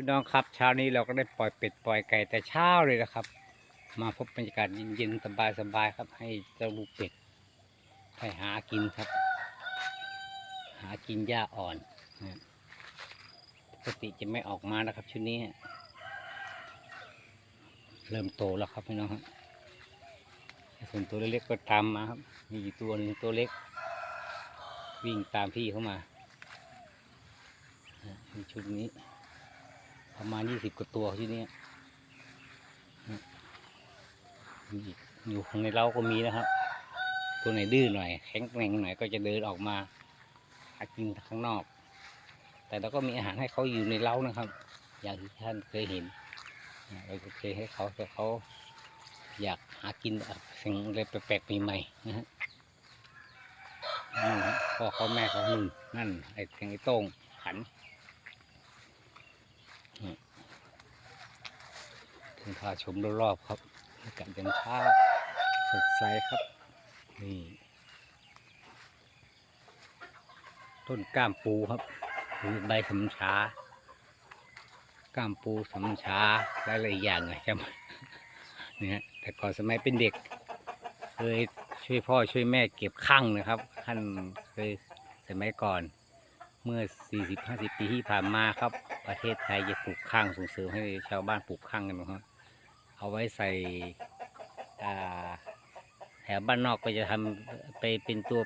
พี่น้องครับเช้านี้เราก็ได้ปล่อยเป็ดปล่อยไก่แต่เช้าเลยนะครับ มาพบบรรยากาศเย็นๆสบายๆครับ ให้เจ้าลูกเป็ดไปหากินครับ หากินหญ้าอ่อนปกติจะไม่ออกมานะครับชุดนี้เริ่มโตแล้วครับพี่น้องครับส่วนตัวเล็กๆก็ตามมาครับมีอยู่ตัวหนึ่งตัวเล็ก วิ่งตามพี่เข้ามาในชุดนี้ ประมาณยี่สิบกว่าตัวที่นี่อยู่ข้างในเล้าก็มีนะครับ ตัวไหนดื้อหน่อย แข็งแกร่งหน่อยก็จะเดินออกมาหากินข้างนอก แต่เราก็มีอาหารให้เขาอยู่ในเล้านะครับ อย่างที่ท่านเคยเห็นเราก็เคยให้เขาแต่เขาอยากหากินสิ่งอะไรแปลกๆใหม่ๆนะฮะนั่นฮะพ่อเขาแม่เขาหนึ่งนั่นไอ้เสียงไอ้โต้งขัน งพาชมรอบๆครับอากาศยังช้าสดใสครับ นี่ ต้นก้ามปูครับหรือใบสำชาก้ามปูสำชาหลายๆอย่างเลยใช่ไหมเนี่ยแต่ก่อนสมัยเป็นเด็ก เคยช่วยพ่อช่วยแม่เก็บข้างนะครับขั้นเคยสมัยก่อนเมื่อ 40-50 ปีที่ผ่านมาครับ ประเทศไทยจะปลูกข้างส่งเสริมให้ชาวบ้านปลูกข้างกันนะครับ เอาไว้ใส่แถวบ้านนอกก็จะทำไปเป็นตัว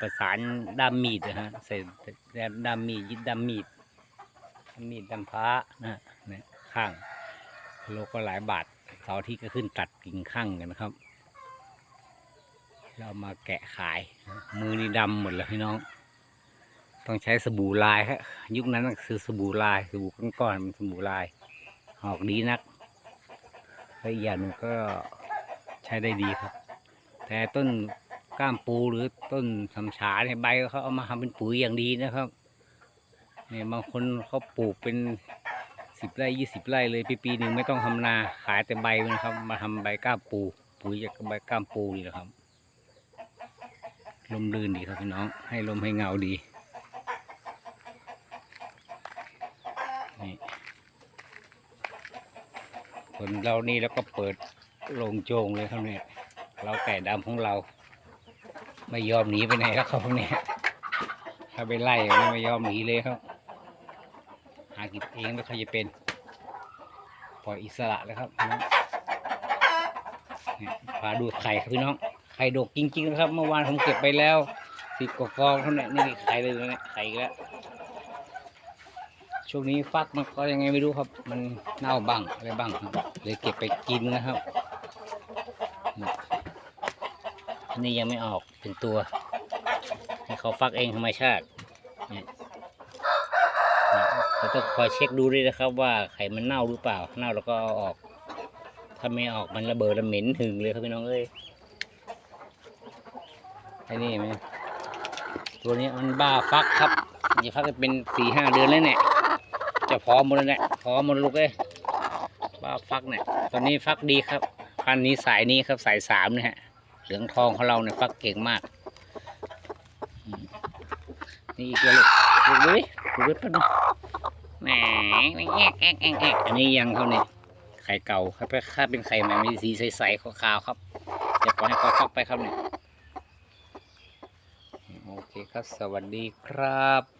ประสานด้ามมีดนะฮะใส่ด้ามมีดยึดด้ามมีดมีดด้ามพระนะฮะเนี่ยข้างโลก็หลายบาทเสาที่ก็ขึ้นตัดกิ่งข้างกันนะครับ เรามาแกะขาย มือนี่ดำหมดเลยพี่น้อง ต้องใช้สบู่ลายครับยุคนั้นคือสบู่ลายสบู่ก้อนๆมันสบู่ลายหอกดีนัก และอีกอย่างหนึ่งก็ใช้ได้ดีครับ แต่ต้นก้ามปูหรือต้นสำฉาเนี่ยใบเขาเอามาทำเป็นปุ๋ยอย่างดีนะครับเนี่ยบางคนเขาปลูกเป็นสิบไร่ยี่สิบไร่เลยปีปีหนึ่งไม่ต้องทำนาขายแต่ใบนนะครับ มาทำใบก้ามปู ปุ๋ยจากใบก้ามปูนี่แหละครับลมลื่นดีครับพี่น้องให้ลมให้เงาดีนี่ ส่วนเรานี่แล้วก็เปิดโรงโจงเลยครับเนี่ย เราไก่ดำของเรา ไม่ยอมหนีไปไหนแล้วครับพวกเนี้ยถ้าไปไล่มันไม่ยอมหนีเลยครับ หากินเองแล้วเขาจะเป็น ปล่อยอิสระเลยครับพาดูไข่ครับพี่น้อง ไข่ดกจริงๆนะครับ เมื่อวานผมเก็บไปแล้วสิบกว่าฟองเท่านั้นนี่ไข่เลยนะไข่อีกแล้ว ช่วงนี้ฟักมันก็ยังไงไม่รู้ครับ มันเน่าบ้างอะไรบ้างครับเลยเก็บไปกินนะครับนี่อันนี้ยังไม่ออกเป็นตัวให้เขาฟักเองธรรมชาตินี่นี่เราต้องคอยเช็คดูด้วยนะครับว่าไข่มันเน่าหรือเปล่า เน่าแล้วก็เอาออก ถ้าไม่ออกมันระเบิดระเหม็นหึงเลยครับพี่น้องเอ้ยไอ้นี่ไหมตัวนี้มันบ้าฟักครับจะฟักกันเป็นสี่ห้าเดือนแล้วเนี่ย จะพร้อมหมดแล้วเนี่ยพร้อมหมดลูกเอ้ยว่าฟักเนี่ยตอนนี้ฟักดีครับพันนี้สายนี้ครับสายสามเนี่ยฮะเหลืองทองของเราเนี่ยฟักเก่งมากนี่อีกแล้วลูกดูดิดูดิดูดิแหมแอกแอกแอกแอกอันนี้ยังเขาเนี่ยไข่เก่าครับถ้าเป็นไข่ใหม่มีสีใสๆขาวๆครับจะปล่อยให้เขาฟักไปครับเนี่ยโอเคครับสวัสดีครับ